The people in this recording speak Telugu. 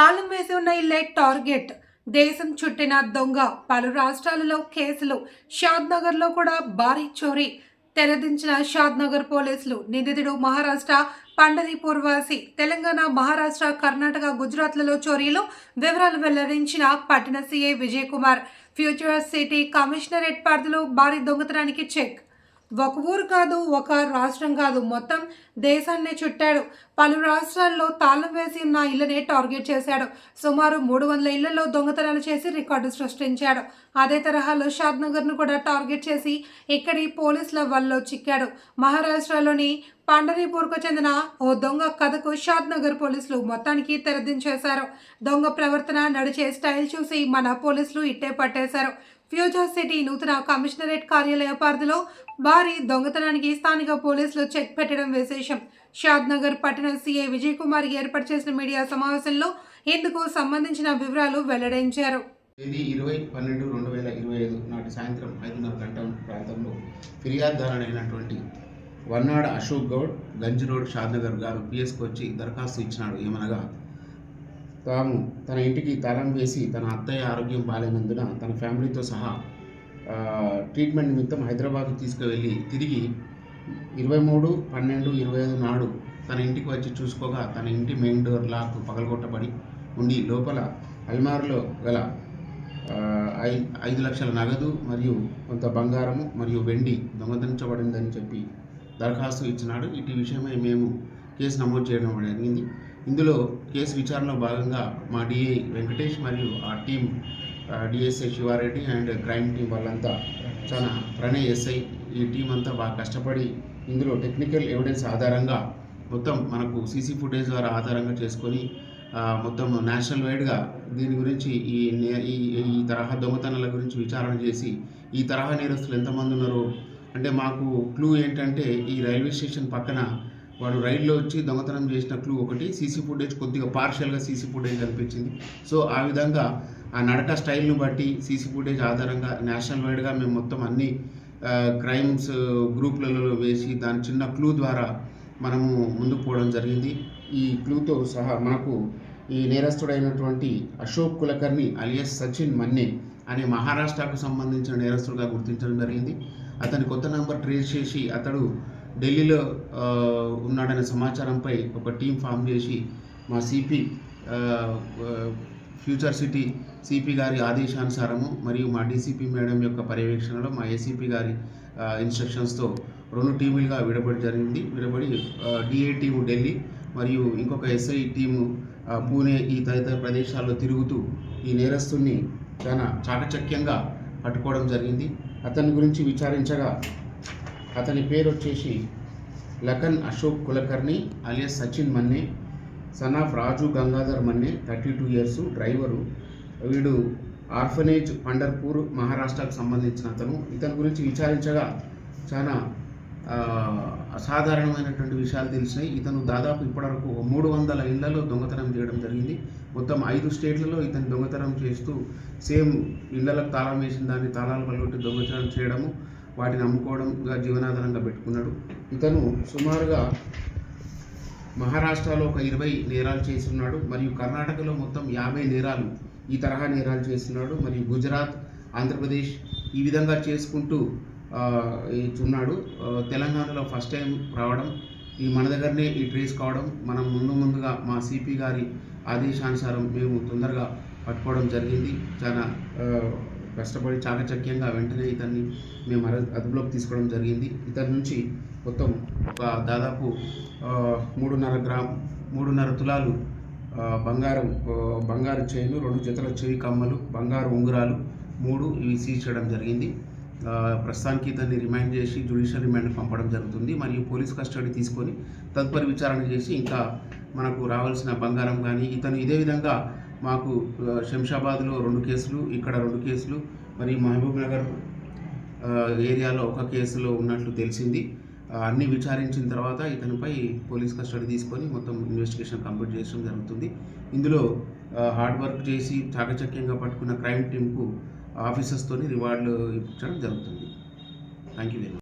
తాళం వేసి ఉన్న ఇల్లే టార్గెట్. దేశం చుట్టిన దొంగ. పలు రాష్ట్రాలలో కేసులు. షాద్ కూడా భారీ చోరీ. తెరదించిన షాద్ నగర్ పోలీసులు. నిందితుడు మహారాష్ట్ర పండరీపూర్ వాసి తెలంగాణ మహారాష్ట్ర కర్ణాటక గుజరాత్లలో చోరీలు. వివరాలు వెల్లడించిన పట్టణ CI Vijay Kumar Future City commissionerate పరిధిలో భారీ దొంగతనానికి చెక్. ఒక ఊరు కాదు ఒక రాష్ట్రం కాదు. మొత్తం దేశాన్నే చుట్టాడు. పలు రాష్ట్రాల్లో తాళం వేసి ఉన్న ఇళ్ళనే టార్గెట్ చేశాడు. సుమారు మూడు వందల ఇళ్ళలో దొంగతనాలు చేసి రికార్డు సృష్టించాడు. అదే తరహాలో షాద్నగర్ను కూడా టార్గెట్ చేసి ఇక్కడి పోలీసుల వల్ల చిక్కాడు. మహారాష్ట్రలోని పండరీపూర్కు చెందిన ఓ దొంగ కథకు షాద్నగర్ పోలీసులు మొత్తానికి తెరదించేశారు. దొంగ ప్రవర్తన నడిచే స్టైల్ చూసి మన పోలీసులు ఇట్టే పట్టేశారు. ఫ్యూచర్ సిటీ నూతన కమిషనరేట్ కార్యాలయ పరిధిలో భారీ దొంగతనానికి స్థానిక పోలీసులు చెక్ పెట్టడం విశేషం. షాద్ నగర్ పట్టణ సీఐ విజయ్ కుమార్ ఏర్పాటు చేసిన మీడియా సమావేశంలో ఇందుకు సంబంధించిన వివరాలు వెల్లడించారు. తేదీ ఇరవై పన్నెండు రెండు వేల ఇరవై ఐదు నాటి సాయంత్రం ఐదున్నర గంటల ప్రాంతంలో ఫిర్యాదుదారుడైనటువంటి వన్నాడ అశోక్ గౌడ్ గంజ్ రోడ్ షాద్నగర్ గారు పిఎస్కి వచ్చి దరఖాస్తు ఇచ్చినాడు ఏమనగా తాము తన ఇంటికి తాళం వేసి తన అత్తయ్య ఆరోగ్యం బాగాలేనందున తన ఫ్యామిలీతో సహా ట్రీట్మెంట్ నిమిత్తం హైదరాబాద్కు తీసుకువెళ్ళి తిరిగి ఇరవై మూడు పన్నెండు ఇరవై ఐదు నాడు తన ఇంటికి వచ్చి చూసుకోగా తన ఇంటి మెయిన్ డోర్ లాక్ పగలగొట్టబడి ఉండి లోపల అల్మార్లో గల ఐ- ఐదు లక్షల నగదు మరియు కొంత బంగారము మరియు వెండి దొంగతనించబడిందని చెప్పి దరఖాస్తు ఇచ్చినాడు. ఇటు విషయమై మేము కేసు నమోదు చేయడం జరిగింది. ఇందులో కేసు విచారణలో భాగంగా మా డిఐ వెంకటేష్ మరియు ఆ team DSI Sivareddy and crime team వాళ్ళంతా చాలా ప్రణయ్ ఎస్ఐ ఈ టీం అంతా బాగా కష్టపడి ఇందులో టెక్నికల్ ఎవిడెన్స్ ఆధారంగా మొత్తం మనకు సీసీ ఫుటేజ్ ద్వారా ఆధారంగా చేసుకొని మొత్తం నేషనల్ వైడ్గా దీని గురించి ఈ నే- ఈ ఈ తరహా దొంగతనాల గురించి విచారణ చేసి ఈ తరహా నేరస్తులు ఎంతమంది ఉన్నారో అంటే మాకు క్లూ ఏంటంటే ఈ రైల్వే స్టేషన్ పక్కన వాడు రైల్లో వచ్చి దొంగతనం చేసిన క్లూ ఒకటి సీసీ ఫుటేజ్ కొద్దిగా పార్షియల్గా సీసీ ఫుటేజ్ కనిపించింది. సో ఆ విధంగా ఆ నడక స్టైల్ను బట్టి సీసీ ఫుటేజ్ ఆధారంగా నేషనల్ వైడ్గా మేము మొత్తం అన్ని క్రైమ్స్ గ్రూప్లలో వేసి దాని చిన్న క్లూ ద్వారా మనము ముందుకు పోవడం జరిగింది. ఈ క్లూతో సహా మనకు ఈ నేరస్తుడైనటువంటి అశోక్ కులకర్ణి అలియస్ సచిన్ మన్నే అనే మహారాష్ట్రకు సంబంధించిన నేరస్తుడుగా గుర్తించడం జరిగింది. అతని కొత్త నంబర్ ట్రేస్ చేసి అతడు ఢిల్లీలో ఉన్నాడనే సమాచారంపై ఒక టీం ఫామ్ చేసి మా సిపి ఫ్యూచర్ సిటీ సిపి గారి ఆదేశానుసారము మరియు మా డీసీపీ మేడం యొక్క పర్యవేక్షణలో మా ఏసీపీ గారి ఇన్స్ట్రక్షన్స్తో రెండు టీములుగా విడబడి జరిగింది. విడబడి డిఏ టీము ఢిల్లీ మరియు ఇంకొక ఎస్ఐ టీము పూణే ఈ తదితర ప్రదేశాల్లో తిరుగుతూ ఈ నేరస్తుని చాలా చాకచక్యంగా పట్టుకోవడం జరిగింది. అతని గురించి విచారించగా అతని పేరు వచ్చేసి Lakhan Ashok Kulkarni alias Sachin Manne son of Raju Gangadhar Manne thirty two years driver. వీడు ఆర్ఫనేజ్ పండర్పూర్ మహారాష్ట్రకు సంబంధించిన అతను. ఇతని గురించి విచారించగా చాలా అసాధారణమైనటువంటి విషయాలు తెలిసినాయి. ఇతను దాదాపు ఇప్పటివరకు మూడు వందల ఇళ్ళలో దొంగతనం చేయడం జరిగింది. మొత్తం ఐదు స్టేట్లలో ఇతను దొంగతనం చేస్తూ సేమ్ ఇళ్ళకు తాళం వేసిన దాన్ని తాళాలు పలగొట్టి దొంగతనం చేయడము వాటిని అమ్ముకోవడంగా జీవనాధారంగా పెట్టుకున్నాడు. ఇతను సుమారుగా మహారాష్ట్రలో ఒక ఇరవై నేరాలు చేస్తున్నాడు మరియు కర్ణాటకలో మొత్తం యాభై నేరాలు ఈ తరహా నేరాలు చేస్తున్నాడు మరియు గుజరాత్ ఆంధ్రప్రదేశ్ ఈ విధంగా చేసుకుంటూ ఉన్నాడు. తెలంగాణలో ఫస్ట్ టైం రావడం ఈ మన దగ్గరనే ఈ ట్రేస్ కావడం మనం ముందు ముందుగా మా సిపి గారి ఆదేశానుసారం మేము తొందరగా పట్టుకోవడం జరిగింది. చాలా కష్టపడి చాకచక్యంగా వెంటనే ఇతన్ని మేము అర- అదుపులోకి తీసుకోవడం జరిగింది. ఇతని నుంచి మొత్తం ఒక దాదాపు మూడున్నర గ్రామ్ మూడున్నర తులాలు బంగారం బంగారు చైను రెండు జతల చెవి కమ్మలు బంగారు ఉంగరాలు మూడు ఇవి సీజ్ చేయడం జరిగింది. ప్రస్తుతానికి ఇతన్ని రిమైండ్ చేసి జ్యుడిషియల్ రిమాండ్ పంపడం జరుగుతుంది. మరియు పోలీస్ కస్టడీ తీసుకొని తదుపరి విచారణ చేసి ఇంకా మనకు రావాల్సిన బంగారం కానీ ఇతను ఇదే విధంగా మాకు శంషాబాద్లో రెండు కేసులు ఇక్కడ రెండు కేసులు మరి మహబూబ్ నగర్ ఏరియాలో ఒక కేసులో ఉన్నట్లు తెలిసింది. అన్ని విచారించిన తర్వాత ఇతనిపై పోలీస్ కస్టడీ తీసుకొని మొత్తం ఇన్వెస్టిగేషన్ కంప్లీట్ చేయడం జరుగుతుంది. ఇందులో హార్డ్ వర్క్ చేసి చాకచక్యంగా పట్టుకున్న క్రైమ్ టీంకు ఆఫీసర్స్తోని రివార్డులు ఇప్పించడం జరుగుతుంది. Thank you very much